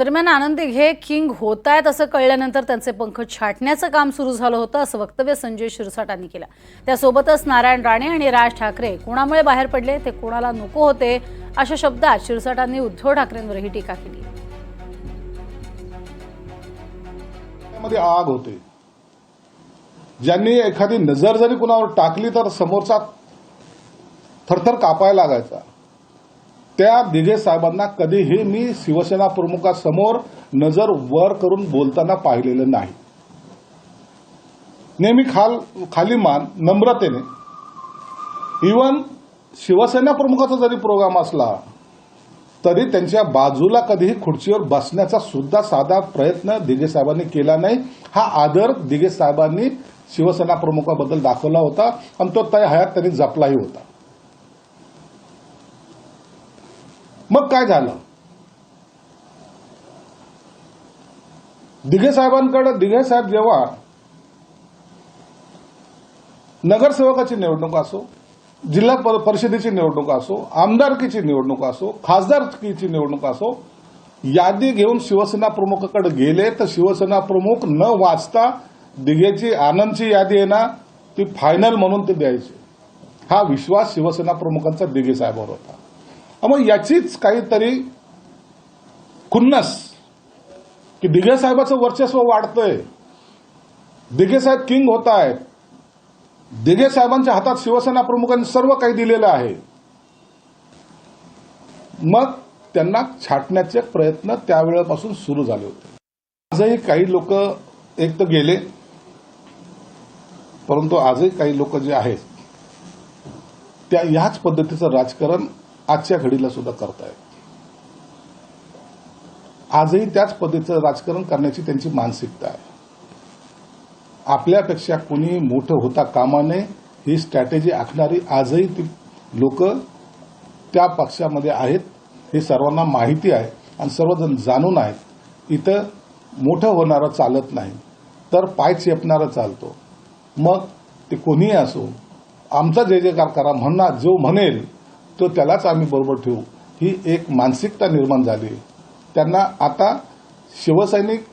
दरम्यान आनंदी घे किंग होत आहेत असं कळल्यानंतर त्यांचे पंख छाटण्याचं काम सुरू झालं होतं असं वक्तव्य संजय शिरसाटांनी केलं. त्यासोबतच नारायण राणे आणि राज ठाकरे कोणामुळे बाहेर पडले ते कोणाला नको होते अशा शब्दात शिरसाटांनी उद्धव ठाकरेंवरही टीका केली. मध्ये आग होते. ज्यांनी एखादी नजर जरी कुणावर टाकली तर समोरचा थरथर कापायला लागायचा. त्या दिघे साहेबांना कधीही मी शिवसेना प्रमुखासमोर नजर वर करून बोलताना पाहिलेलं नाही. नेहमी खाल खाली मान नम्रतेने. इवन शिवसेना प्रमुखाचा जरी प्रोग्राम असला तरी त्यांच्या बाजूला कधीही खुर्चीवर बसण्याचा सुद्धा साधा प्रयत्न दिघे साहेबांनी केला नाही. हा आदर दिघे साहेबांनी शिवसेना प्रमुखाबद्दल दाखवला होता आणि तो तय हयात त्यांनी जपलाही होता. मग काय झालं? दिघे साहेबांकडे दिघे साहेब जेव्हा नगरसेवकाची निवडणूक असो जिल्हा परिषदेची निवडणूक असो आमदारकीची निवडणूक असो खासदारकीची निवडणूक असो यादी घेऊन शिवसेना प्रमुखाकडे गेले तर शिवसेना प्रमुख न वाचता दिघेची आनंदची यादी आहे ना ती फायनल म्हणून ते द्यायची. हा विश्वास शिवसेना प्रमुखांचा दिघे साहेबांवर होता. मग याचीच काहीतरी खुन्नस की दिघे साहेबाचं वर्चस्व वाढतंय. दिघे साहेब किंग होत आहेत दिघे साहेबांच्या हातात शिवसेना प्रमुखांनी सर्व काही दिलेलं आहे. मग त्यांना छाटण्याचे प्रयत्न त्यावेळेपासून सुरू झाले होते. आजही काही लोक एक तर गेले परंतु आजही काही लोक जे आहेत त्या ह्याच पद्धतीचं राजकारण आजच्या घडीला सुद्धा करतायत. आजही त्याच पद्धतीचं राजकारण करण्याची त्यांची मानसिकता आहे. आपल्यापेक्षा कोणी मोठं होता कामा नये ही स्ट्रॅटेजी आखणारी आजही ती लोक त्या पक्षामध्ये आहेत हे सर्वांना माहिती आहे आणि सर्वजण जाणून आहेत इथं मोठं होणारं चालत नाही तर पाय चेपणारं चालतो. मग ते कोणीही असो आमचा जय जयकार करा म्हणणार जो म्हणेल तो त्यालाच आम्ही बरोबर ठेवू. ही एक मानसिकता निर्माण झाली त्यांना आता शिवसैनिक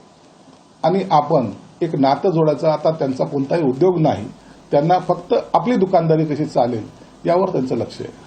आणि आपण एक नातं जोडायचा आता त्यांचा कोणताही उद्योग नाही. त्यांना फक्त आपली दुकानदारी कशी चालेल यावर त्यांचं लक्ष आहे.